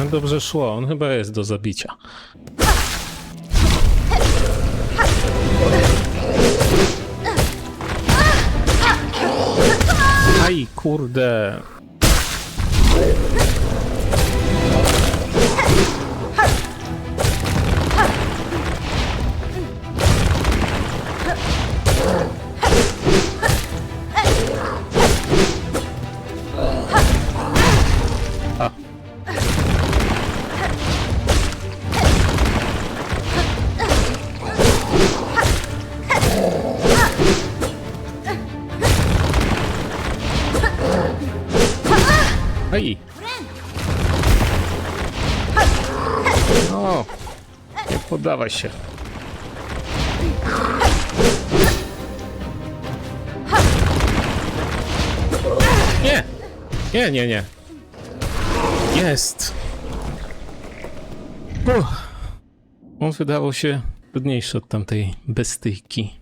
tak dobrze szło. On chyba jest do zabicia. Aj, kurde. A. Aj. O, nie poddawaj się. Nie, nie, nie, nie. Jest. Uff. On wydawał się trudniejszy od tamtej bestyjki.